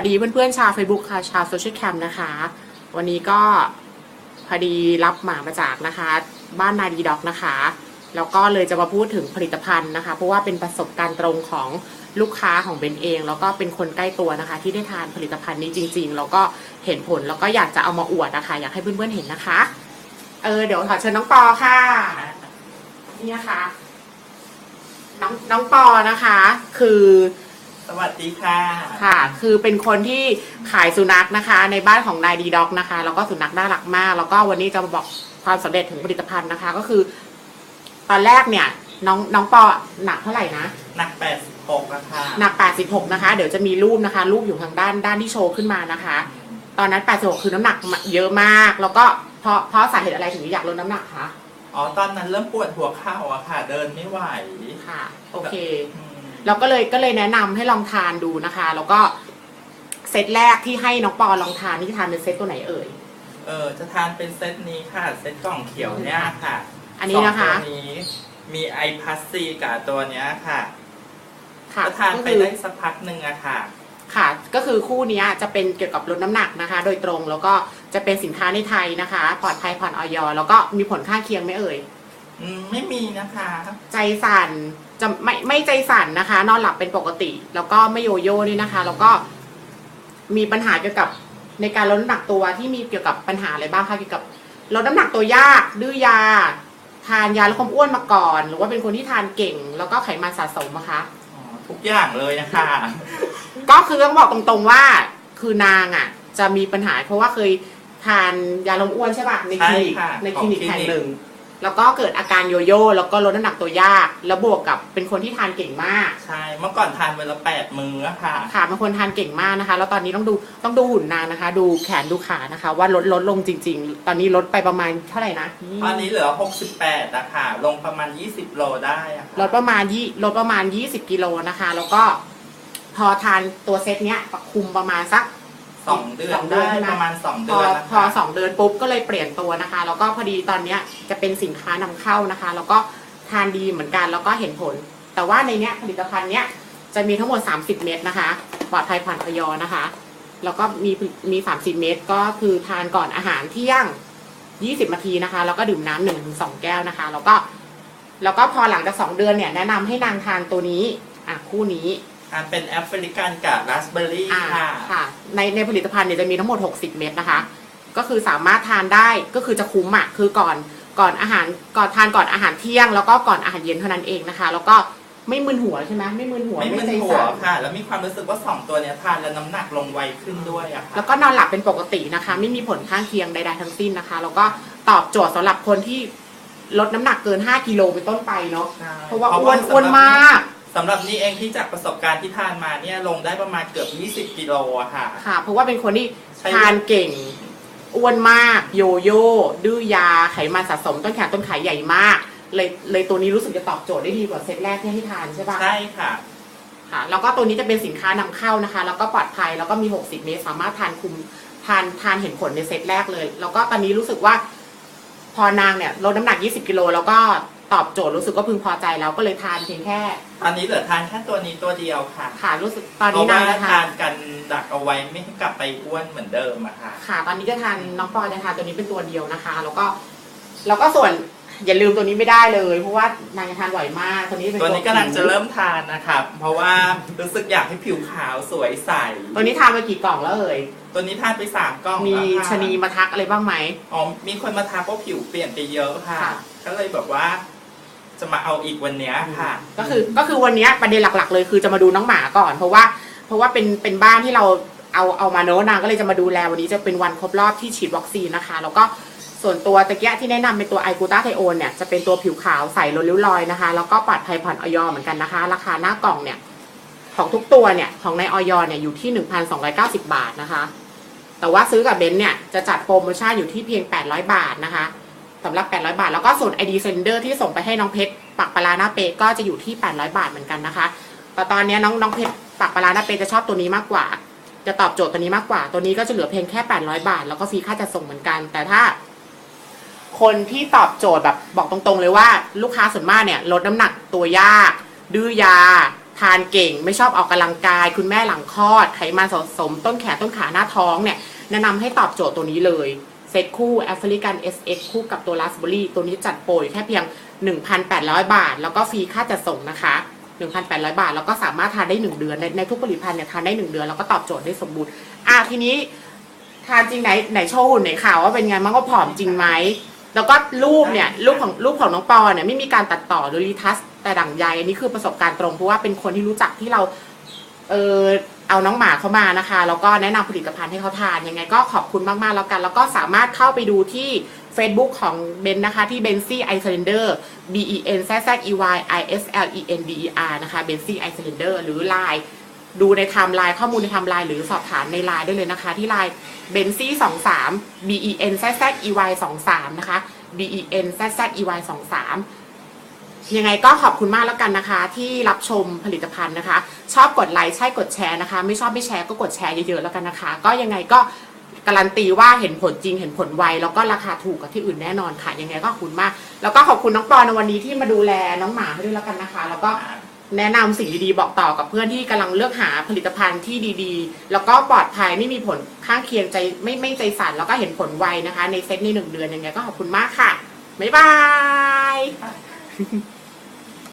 วัสดีเพื่อนๆชาว Facebook ค่ะชาวโซเชียลแคมนะคะ วันนี้ก็พอดีรับหมามาจากนะคะ บ้านนาดีด็อกนะคะ แล้วก็เลยจะมาพูดถึงผลิตภัณฑ์นะคะ เพราะว่าเป็นประสบการณ์ตรงของลูกค้าของเบนเอง แล้วก็เป็นคนใกล้ตัวนะคะ ที่ได้ทานผลิตภัณฑ์นี้จริง ๆ แล้วก็เห็นผลแล้วก็อยากจะเอามาอวดนะคะ อยากให้เพื่อนๆเห็นนะคะ เออเดี๋ยวขอเชิญน้องปอค่ะนี่นะคะน้องน้องปอนะคะ คือ สวัสดีค่ะ ค่ะ คือเป็นคนที่ขายสุนัขนะคะ ในบ้านของนายดีด็อกนะคะ แล้วก็สุนัขน่ารักมาก แล้วก็วันนี้จะมาบอกความสำเร็จถึงผลิตภัณฑ์นะคะ ก็คือ ตอนแรกเนี่ย น้องน้องปอหนักเท่าไหร่นะ หนัก86อะค่ะ หนัก 86 นะคะ เดี๋ยวจะมีรูปนะคะ รูปอยู่ทางด้านด้านที่โชว์ขึ้นมานะคะ ตอนนั้น 86 คือน้ำหนักเยอะมาก แล้วก็เพราะเพราะสาเหตุอะไรถึงอยากลดน้ำหนักคะ อ๋อ ตอนนั้นเริ่มปวดหัวเข่าอะค่ะ เดินไม่ไหว ค่ะ โอเค อืม เราก็เลยก็เลยแนะนำให้ลองทานดูนะคะ แล้วก็เซตแรกที่ให้น้องปอลองทานนี่ทานเป็นเซตตัวไหนเอ่ย เออจะทานเป็นเซตนี้ค่ะ เซตกล่องเขียวเนี่ยค่ะ อันนี้นะคะสองตัวนี้มีไอพัสซีกับตัวเนี้ยค่ะค่ะก็ทานก็ไปคือได้สักพักหนึ่งอะค่ะ ค่ะ ก็คือคู่เนี้ยจะเป็นเกี่ยวกับลดน้ำหนักนะคะ โดยตรงแล้วก็จะเป็นสินค้าในไทยนะคะปลอดภัยผ่านออยแล้วก็มีผลข้างเคียงไหม่เอ่ย อืมไม่มีนะคะ ใจสั่นจะไม่ไม่ใจสั่นนะคะ นอนหลับเป็นปกติ แล้วก็ไม่โยโย่ด้วยนะคะ แล้วก็มีปัญหาเกี่ยวกับในการลดน้ำหนักตัวที่มีเกี่ยวกับปัญหาอะไรบ้างคะเกี่ยวกับลดน้ำหนักตัวยากดื้อยา ทานยาลดความอ้วนมาก่อน หรือว่าเป็นคนที่ทานเก่ง แล้วก็ไขมันสะสมนะคะ อ๋อทุกอย่างเลยอะค่ะก็คือต้องบอกตรงๆว่าคือนางอะ จะมีปัญหาเพราะว่าเคยทานยาลดอ้วนใช่ป่ะในคลินิกใช่ค่ะในคลินิกของคลินิกแห่งหนึ่ง แล้วก็เกิดอาการโยโย่แล้วก็ลดน้ำหนักตัวยาก แล้วบวกกับเป็นคนที่ทานเก่งมาก ใช่ เมื่อก่อนทานวันละแปดมื้ออะค่ะ ค่ะเป็นคนทานเก่งมากนะคะ แล้วตอนนี้ต้องดูต้องดูหุ่นนางนะคะ ดูแขนดูขานะคะ ว่าลดลดลงจริง ๆ ตอนนี้ลดไปประมาณเท่าไหร่นะตอนนี้เหลือ 68อะค่ะลงประมาณ 20 โลได้อะค่ะลดประมาณยี่ลดประมาณ 20 กิโลนะคะ แล้วก็พอทานตัวเซตเนี้ยคุมประมาณสัก สองเดือสนองเดือนได้ใช่ไหมประมาณสองพเดืออนนะพอคะ สองเดือนปุ๊บก็เลยเปลี่ยนตัวนะคะ แล้วก็พอดีตอนเนี้ยจะเป็นสินค้านำเข้านะคะ แล้วก็ทานดีเหมือนกันแล้วก็เห็นผล แต่ว่าในเนี้ยผลิตภัณฑ์เนี้ยจะมีทั้งหมด 30 เม็ดนะคะ ปลอดภัยผ่านออยนะคะ แล้วก็มีมี30 เม็ดก็คือทานก่อนอาหารเที่ยง 20นาทีนะคะ แล้วก็ดื่มน้ำหนึ่งถึงสองแก้วนะคะ แล้วก็ แล้วก็พอหลังจากสองเดือนเนี่ยแนะนำให้นางทานตัวนี้อะคู่นี้ ทานเป็นแอฟริกันกับราสเบอร์รี่อ่าค่ะ ค่ะ ในในผลิตภัณฑ์เนี่ยจะมีทั้งหมด 60 เม็ดนะคะ ก็คือสามารถทานได้ก็คือจะคุ้มอะคือก่อนก่อนอาหารก่อนทานก่อนอาหารเที่ยง แล้วก็ก่อนอาหารเย็นเท่านั้นเองนะคะ แล้วก็ไม่มึนหัวใช่ไหมไม่มึนหัวไม่มึนใจหัวสั่นค่ะ แล้วมีความรู้สึกว่าสองตัวเนี้ยทานแล้วน้ำหนักลงไวขึ้นด้วยอะค่ะ แล้วก็นอนหลับเป็นปกตินะคะ ไม่มีผลข้างเคียงใดๆทั้งสิ้นนะคะ แล้วก็ตอบโจทย์สำหรับคนที่ลดน้ำหนักเกิน 5กิโลเป็นต้นไปเนาะ ใช่เพราะว่าอ้วนอ้วนมาก สำหรับนี่เองที่จากประสบการณ์ที่ทานมาเนี่ยลงได้ประมาณเกือบ 20 กิโลอะค่ะ ค่ะ เพราะว่าเป็นคนที่ใช่ ทานเก่ง อ้วนมาก โยโย่ดื้อยาไขมันสะสม ต้นแขนต้นขาใหญ่มาก เลยเลยตัวนี้รู้สึกจะตอบโจทย์ได้ดีกว่าเซตแรกที่ให้ทานใช่ปะ ใช่ค่ะ ค่ะแล้วก็ตัวนี้จะเป็นสินค้านำเข้านะคะ แล้วก็ปลอดภัยแล้วก็มี 60 เมตร สามารถทานคุมทานทานเห็นผลในเซตแรกเลย แล้วก็ตอนนี้รู้สึกว่า พอนางเนี่ยลดน้ำหนัก 20 กิโลแล้วก็ตอบโจทย์รู้สึกว่าพึงพอใจแล้วก็เลยทานเพียงแค่ตอนนี้เหลือทานแค่ตัวนี้ตัวเดียวค่ะค่ะรู้สึกตอนเพนี้ราะนาว่างจะทาทานนกันดักเอาไว้ไม่ให้กลับไปอ้วนเหมือนเดิมอะค่ะ ค่ะ ตอนนี้จะทานน้องปอยจะทานตัวนี้เป็นตัวเดียวนะคะ แล้วก็ แล้วก็ส่วน อย่าลืมตัวนี้ไม่ได้เลย เพราะว่านางจะทานบ่อยมากตัวนี้เป็นตัวนี้กำลังจะผิวเริ่มทานนะครับ เพราะว่ารู้สึกอยากให้ผิวขาวสวยใส ตัวนี้ทานไปกี่กล่องแล้วเอ่ยตัวนี้ทานไปสามกล่องมีแล้วค่ะชะนีมาทักอะไรบ้างไหม อ๋อมีคนมาทักว่าผิวเปลี่ยนไปเยอะค่ะ ค่ะ ก็เลยแบบว่า จะมาเอาอีกวันเนี้ยค่ะ ก็คือก็คือวันเนี้ยประเด็นหลักๆ เลยคือจะมาดูน้องหมาก่อน เพราะว่าเพราะว่าเป็นเป็นบ้านที่เราเอาเอามาเนอะนางก็เลยจะมาดูแลวันนี้จะเป็นวันครบรอบที่ฉีดวัคซีนนะคะ แล้วก็ ส่วนตัวตะเกียที่แนะนำเป็นตัวไอกูตาไทโอนเนี่ยจะเป็นตัวผิวขาวใสลดริ้วรอยนะคะ แล้วก็ปลอดภัยผ่อนออยเหมือนกันนะคะ ราคาหน้ากล่องเนี่ยของทุกตัวเนี่ยของในออยเนี่ยอยู่ที่ 1,290 บาทนะคะ แต่ว่าซื้อกับเบนซ์เนี่ยจะจัดโปรโมชั่นอยู่ที่เพียง 800 บาทนะคะสำหรับ 800 บาท แล้วก็ส่วน ID Sender ที่ส่งไปให้น้องเพชรปักปลาร้าหน้าเปก็จะอยู่ที่ 800 บาทเหมือนกันนะคะ แต่ตอนนี้น้องน้องเพชรปักปลาร้าหน้าเปจะชอบตัวนี้มากกว่า จะตอบโจทย์ตัวนี้มากกว่า ตัวนี้ก็จะเหลือเพียงแค่ 800 บาท แล้วก็ฟรีค่าจัดส่งเหมือนกัน แต่ถ้า คนที่ตอบโจทย์แบบบอกตรงๆเลยว่า ลูกค้าส่วนมากเนี่ยลดน้ำหนักตัวยาก ดื้อยา ทานเก่ง ไม่ชอบออกกำลังกาย คุณแม่หลังคลอด ไขมันสะสม ต้นแขนต้นขาหน้าท้องเนี่ยแนะนำให้ตอบโจทย์ตัวนี้เลยเซตคู่แอฟริกัน SX คู่กับตัว Raspberry ตัวนี้จัดโปรยแค่เพียง 1,800 บาท แล้วก็ฟรีค่าจัดส่งนะคะ 1,800 บาท แล้วก็สามารถทานได้ 1 เดือน ในในทุกผลิตภัณฑ์เนี่ยทานได้ 1 เดือน แล้วก็ตอบโจทย์ได้สมบูรณ์ อะทีนี้ทานจริงไหนไหนโชว์หุ่นไหนข่าวว่าเป็นไงมันก็ผอมจริงไหม แล้วก็รูปเนี่ยรูปของรูปของน้องปอเนี่ยไม่มีการตัดต่อหรือรีทัชแต่ดั่งใยอันนี้คือประสบการณ์ตรงเพราะว่าเป็นคนที่รู้จักที่เราเออเอาน้องหมาเข้ามานะคะ แล้วก็แนะนำผลิตภัณฑ์ให้เขาทานยังไงก็ขอบคุณมากๆแล้วกัน แล้วก็สามารถเข้าไปดูที่ Facebook ของเบนนะคะ ที่เบนซี่ไอซิลินเดอร์ B E N Z Z E Y I S L E N D E R นะคะเบนซี่ไอซิลินเดอร์หรือ Line ดูในไทม์ไลน์ข้อมูลในไทม์ไลน์หรือสอบถามในไลน์ได้เลยนะคะ ที่ไลน์เบนซี่สองสาม B E N Z Z E Y สองสามนะคะ B E N Z Z E Y สองสามยังไงก็ขอบคุณมากแล้วกันนะคะ ที่รับชมผลิตภัณฑ์นะคะ ชอบกดไลค์ใช่กดแชร์นะคะ ไม่ชอบไม่แชร์ก็กดแชร์เยอะๆแล้วกันนะคะ ก็ยังไงก็การันตีว่าเห็นผลจริงเห็นผลไวแล้วก็ราคาถูกกว่าที่อื่นแน่นอนค่ะ ยังไงก็ขอบคุณมาก แล้วก็ขอบคุณน้องปอในวันนี้ที่มาดูแลน้องหมาให้ด้วยแล้วกันนะคะ แล้วก็ แนะนำสิ่งดีๆ บอกต่อกับเพื่อนที่กำลังเลือกหาผลิตภัณฑ์ที่ดีๆ แล้วก็ปลอดภัยไม่มีผลข้างเคียงใจไม่ไม่ใจสั่นแล้วก็เห็นผลไวนะคะ ในเซตในหนึ่งเดือนยังไงก็ขอบคุณมากค่ะ บ๊ายบาย